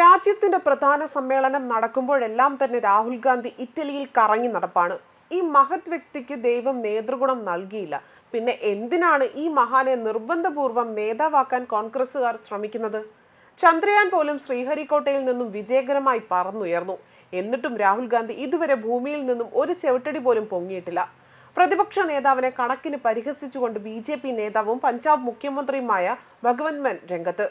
രാജ്യത്തിന്റെ പ്രധാന സമ്മേളനം നടക്കുമ്പോഴെല്ലാം തന്നെ രാഹുൽ ഗാന്ധി ഇറ്റലിയിൽ കറങ്ങി നടപ്പാണ്. ഈ മഹത് വ്യക്തിക്ക് ദൈവം നേതൃഗുണം നൽകിയില്ല. പിന്നെ എന്തിനാണ് ഈ മഹാനെ നിർബന്ധപൂർവം നേതാവാക്കാൻ കോൺഗ്രസ്സുകാർ ശ്രമിക്കുന്നത്? ചന്ദ്രയാൻ പോലും ശ്രീഹരിക്കോട്ടയിൽ നിന്നും വിജയകരമായി പറന്നുയർന്നു. എന്നിട്ടും രാഹുൽ ഗാന്ധി ഇതുവരെ ഭൂമിയിൽ നിന്നും ഒരു ചെവിട്ടടി പോലും പൊങ്ങിയിട്ടില്ല. പ്രതിപക്ഷ നേതാവിനെ കണക്കിന് പരിഹസിച്ചുകൊണ്ട് ബി നേതാവും പഞ്ചാബ് മുഖ്യമന്ത്രിയുമായ ഭഗവന്ത് മാൻ രംഗത്ത്.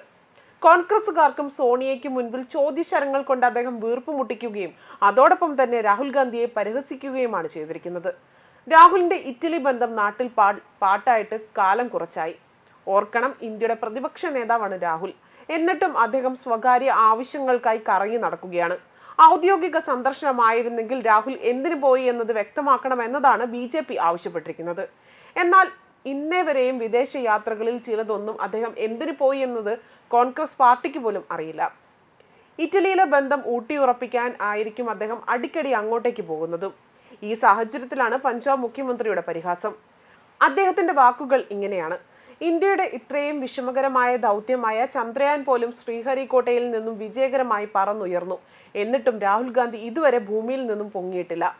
കോൺഗ്രസുകാർക്കും സോണിയയ്ക്കും മുൻപിൽ ചോദ്യശരങ്ങൾ കൊണ്ട് അദ്ദേഹം വീർപ്പ് മുട്ടിക്കുകയും അതോടൊപ്പം തന്നെ രാഹുൽ ഗാന്ധിയെ പരിഹസിക്കുകയുമാണ് ചെയ്തിരിക്കുന്നത്. രാഹുലിന്റെ ഇറ്റലി ബന്ധം നാട്ടിൽ പാട്ടായിട്ട് കാലം കുറച്ചായി. ഓർക്കണം ഇന്ത്യയുടെ പ്രതിപക്ഷ നേതാവാണ് രാഹുൽ. എന്നിട്ടും അദ്ദേഹം സ്വകാര്യ ആവശ്യങ്ങൾക്കായി കറങ്ങി നടക്കുകയാണ്. ഔദ്യോഗിക സന്ദർശനമായിരുന്നെങ്കിൽ രാഹുൽ എന്തിനു പോയി എന്നത് വ്യക്തമാക്കണമെന്നതാണ് ബി ജെ പി ആവശ്യപ്പെട്ടിരിക്കുന്നത്. എന്നാൽ ഇന്നേ വരെയും വിദേശ യാത്രകളിൽ ചിലതൊന്നും അദ്ദേഹം എന്തിനു പോയി എന്നത് കോൺഗ്രസ് പാർട്ടിക്ക് പോലും അറിയില്ല. ഇറ്റലിയിലെ ബന്ധം ഊട്ടിയുറപ്പിക്കാൻ ആയിരിക്കും അദ്ദേഹം അടിക്കടി അങ്ങോട്ടേക്ക് പോകുന്നതും. ഈ സാഹചര്യത്തിലാണ് പഞ്ചാബ് മുഖ്യമന്ത്രിയുടെ പരിഹാസം. അദ്ദേഹത്തിന്റെ വാക്കുകൾ ഇങ്ങനെയാണ്. ഇന്ത്യയുടെ ഇത്രയും വിഷമകരമായ ദൗത്യമായ ചന്ദ്രയാൻ പോലും ശ്രീഹരിക്കോട്ടയിൽ നിന്നും വിജയകരമായി പറന്നുയർന്നു. എന്നിട്ടും രാഹുൽ ഗാന്ധി ഇതുവരെ ഭൂമിയിൽ നിന്നും പൊങ്ങിയിട്ടില്ല.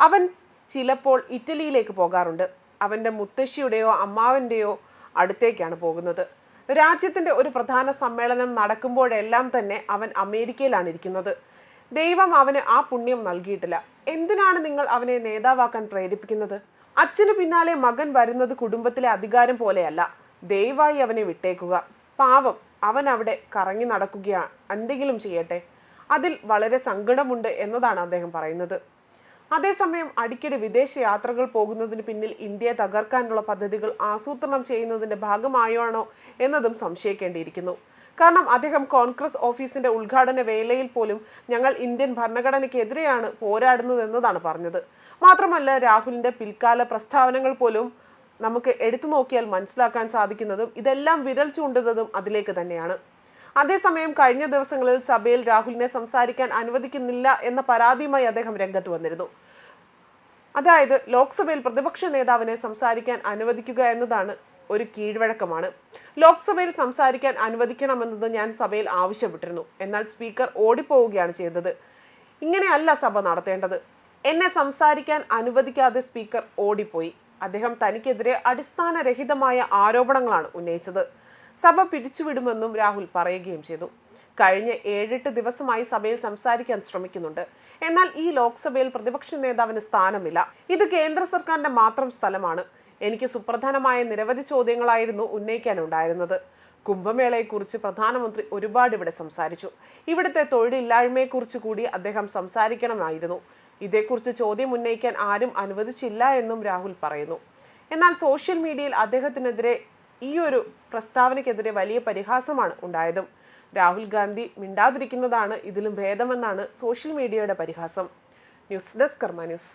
അവൻ ചിലപ്പോൾ ഇറ്റലിയിലേക്ക് പോകാറുണ്ട്. അവന്റെ മുത്തശ്ശിയുടെയോ അമ്മാവന്റെയോ അടുത്തേക്കാണ് പോകുന്നത്. രാജ്യത്തിന്റെ ഒരു പ്രധാന സമ്മേളനം നടക്കുമ്പോഴെല്ലാം തന്നെ അവൻ അമേരിക്കയിലാണ് ഇരിക്കുന്നത്. ദൈവം അവന് ആ പുണ്യം നൽകിയിട്ടില്ല. എന്തിനാണ് നിങ്ങൾ അവനെ നേതാവാക്കാൻ പ്രേരിപ്പിക്കുന്നത്? അച്ഛന് പിന്നാലെ മകൻ വരുന്നത് കുടുംബത്തിലെ അധികാരം പോലെയല്ല. ദയവായി അവനെ വിട്ടേക്കുക. പാവം അവൻ അവിടെ കറങ്ങി നടക്കുകയാണ് എന്തെങ്കിലും ചെയ്യട്ടെ. അതിൽ വളരെ സങ്കടമുണ്ട് എന്നതാണ് അദ്ദേഹം പറയുന്നത്. അതേസമയം അടിക്കടി വിദേശ യാത്രകൾ പോകുന്നതിന് പിന്നിൽ ഇന്ത്യയെ തകർക്കാനുള്ള പദ്ധതികൾ ആസൂത്രണം ചെയ്യുന്നതിന്റെ ഭാഗമായാണോ എന്നതും സംശയിക്കേണ്ടിയിരിക്കുന്നു. കാരണം അദ്ദേഹം കോൺഗ്രസ് ഓഫീസിന്റെ ഉദ്ഘാടന വേളയിൽ പോലും ഞങ്ങൾ ഇന്ത്യൻ ഭരണഘടനയ്ക്കെതിരെയാണ് പോരാടുന്നതെന്നതാണ് പറഞ്ഞത്. മാത്രമല്ല രാഹുലിന്റെ പിൽക്കാല പ്രസ്താവനകൾ പോലും നമുക്ക് എടുത്തു നോക്കിയാൽ മനസ്സിലാക്കാൻ സാധിക്കുന്നതും ഇതെല്ലാം വിരൽ ചൂണ്ടുന്നതും അതിലേക്ക് തന്നെയാണ്. അതേസമയം കഴിഞ്ഞ ദിവസങ്ങളിൽ സഭയിൽ രാഹുലിനെ സംസാരിക്കാൻ അനുവദിക്കുന്നില്ല എന്ന പരാതിയുമായി അദ്ദേഹം രംഗത്ത് വന്നിരുന്നു. അതായത് ലോക്സഭയിൽ പ്രതിപക്ഷ നേതാവിനെ സംസാരിക്കാൻ അനുവദിക്കുക എന്നതാണ് ഒരു കീഴ്വഴക്കമാണ്. ലോക്സഭയിൽ സംസാരിക്കാൻ അനുവദിക്കണമെന്നത് ഞാൻ സഭയിൽ ആവശ്യപ്പെട്ടിരുന്നു. എന്നാൽ സ്പീക്കർ ഓടിപ്പോവുകയാണ് ചെയ്തത്. ഇങ്ങനെയല്ല സഭ നടത്തേണ്ടത്. എന്നെ സംസാരിക്കാൻ അനുവദിക്കാതെ സ്പീക്കർ ഓടിപ്പോയി. അദ്ദേഹം തനിക്കെതിരെ അടിസ്ഥാനരഹിതമായ ആരോപണങ്ങളാണ് ഉന്നയിച്ചത്. സഭ പിരിച്ചുവിടുമെന്നും രാഹുൽ പറയുകയും ചെയ്തു. കഴിഞ്ഞ ഏഴെട്ട് ദിവസമായി സഭയിൽ സംസാരിക്കാൻ ശ്രമിക്കുന്നുണ്ട്. എന്നാൽ ഈ ലോക്സഭയിൽ പ്രതിപക്ഷ നേതാവിന് സ്ഥാനമില്ല. ഇത് കേന്ദ്ര സർക്കാരിന്റെ മാത്രം സ്ഥലമാണ്. എനിക്ക് സുപ്രധാനമായ നിരവധി ചോദ്യങ്ങളായിരുന്നു ഉന്നയിക്കാനുണ്ടായിരുന്നത്. കുംഭമേളയെക്കുറിച്ച് പ്രധാനമന്ത്രി ഒരുപാട് ഇവിടെ സംസാരിച്ചു. ഇവിടുത്തെ തൊഴിലില്ലായ്മയെക്കുറിച്ച് കൂടി അദ്ദേഹം സംസാരിക്കണമായിരുന്നു. ഇതേക്കുറിച്ച് ചോദ്യം ഉന്നയിക്കാൻ ആരും അനുവദിച്ചില്ല എന്നും രാഹുൽ പറയുന്നു. എന്നാൽ സോഷ്യൽ മീഡിയയിൽ അദ്ദേഹത്തിനെതിരെ ഈ ഒരു പ്രസ്താവനയ്ക്കെതിരെ വലിയ പരിഹാസമാണ് ഉണ്ടായതും. രാഹുൽ ഗാന്ധി മിണ്ടാതിരിക്കുന്നതാണ് ഇതിലും ഭേദമെന്നാണ് സോഷ്യൽ മീഡിയയുടെ പരിഹാസം. News desk Karma news.